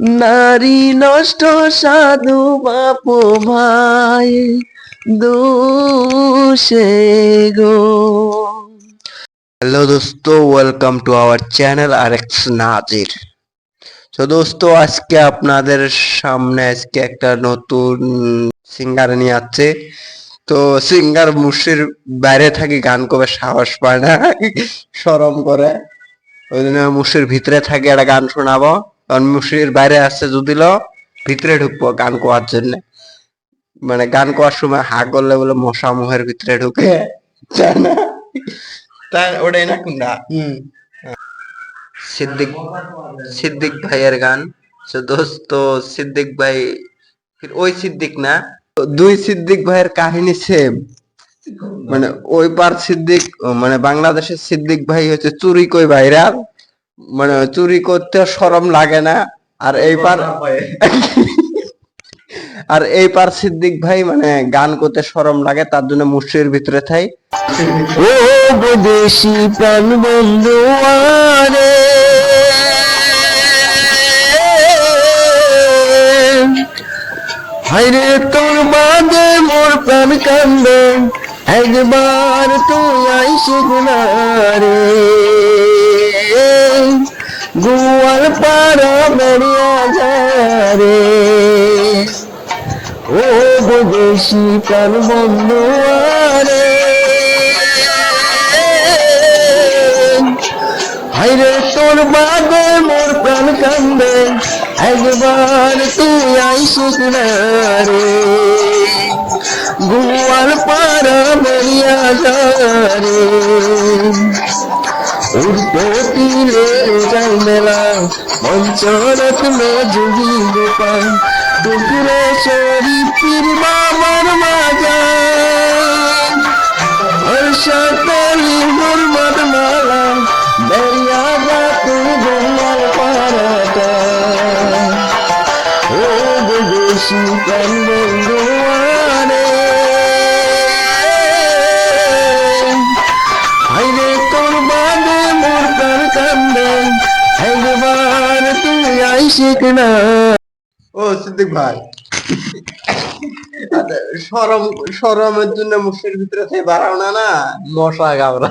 নারী নষ্ট সাধু বাপ ভাই, দোষে গো। হ্যালো দোস্ত welcome to our channel R X Nazir তো দোস্ত, আজকে আপনাদের সামনে আজকে একটা নতুন সিঙ্গার নিয়ে আছে তো সিঙ্গার মুর্শির বাইরে থাকি, গান কবে সাহস পায় না, সরম করে। ওই জন্য মুর্শির ভিতরে থাকি, একটা গান শোনাবো। কারণ মুর্শির বাইরে আসছে যদি লো ভিতরে ঢুকবো গান কোয়ার জন্য। মানে গান কোয়ার সময় হা করলে বলে মশা মুহের ভিতরে ঢুকে না। তাই ওটাই না কোনটা সিদ্দিক সিদ্দিক ভাইয়ের গান। তো দোস্ত সিদ্দিক ভাই ওই সিদ্দিক না? দুই সিদ্দিক ভাইয়ের কাহিনী সেম মানে ওই পার সিদ্দিক মানে বাংলাদেশের সিদ্দিক ভাই হচ্ছে চুরি কই ভাইরা মানে চুরি করতে সরম লাগে না। আর এই পার আর এই পার সিদ্দিক ভাই মানে গান করতে শরম লাগে তার জন্য মুর্শির ভিতরে থাই। ও বিদেশি প্রাণ বন্ধু আরে। হাইরে তোর বাদে মোর প্রাণ কান্দে একবার তুই আইসি গুনারে গুয়াল পাড়া বেরিয়া যায় রে ও বিদেশি প্রাণ বন্ধু আরে। হাইরে তোর বাদে মোর প্রাণ কান্দে, একবার তুই আইসিস না রে গুয়াল পাড়া বেরিয়া রে উঠতে তিলে যাই মেলা মঞ্চরত মে যুগি গোপাল দুপুরে শরীফির বাবার মাজা। হর্ষতলি প্রাণ তুই আইসিক না। ও সিদ্দিক ভাই। সরম সরমের জন্য মুখের ভিতরে থেকে বাড়াও না? না মশা গাবরা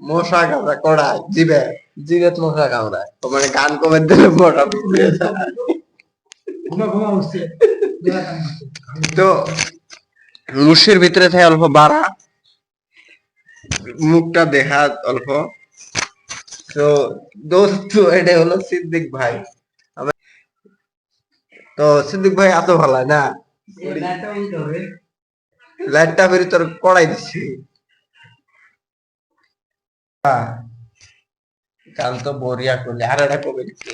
মশা জিবে জিগত মশা তো মানে গান কমে দিলে মশা তো মুখের ভিতরে থাকে অল্প বাড়া মুখটা দেখা অল্প। তো দোস্ত এটা হলো সিদ্দিক ভাই। তো সিদ্দিক ভাই এত ভালো না? লাইটটা ফেরি তোর কড়াই দিচ্ছি কাল তো বরিয়া করলে আর এটা কবে দিচ্ছি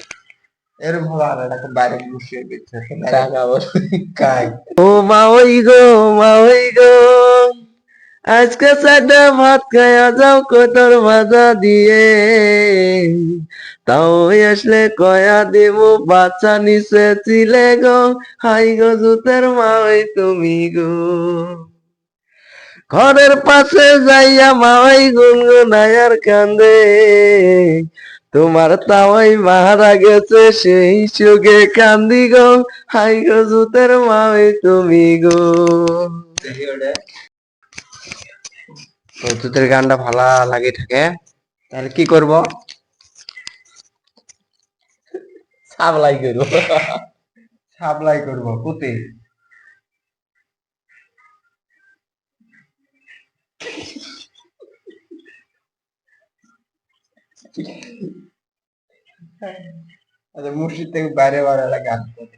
এরকম আর একটা বাইরে বসে কাই ও মা ওই গো মা ওই গো। আজকে সাডা ভাত খায়া যাও কতর ভাজা দিয়ে। তাও আসলে কয়া দেব, বাচ্চা নিচে ছিলে গো। হাই গো জুতের মা ওই তুমি গো। ঘরের পাশে যাইয়া মাওয়াই গুনগুনায়ার কান্দে। তোমার তাওয়াই মারা গেছে, সেই চোখে কান্দি গো। হাই গো জুতের মাওই তুমি গো। তো তোদের গানটা ভালো লাগে থাকে। তাহলে কি করব? সাবলাই করো সাপ্লাই করব, পুঁতি। আচ্ছা মুর্শিদ থেকে বাইরে বাইরে গান করে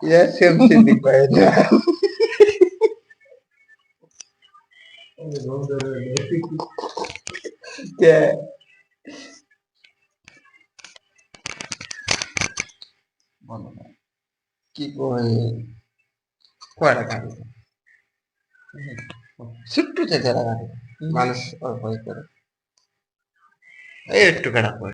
Ya siap sidik aja. Ya. Mana? Kiko কয়টা গাড়ি ছোট্ট চেঁচারা গাড়ি মানুষ অল্প করে একটু কেনা করে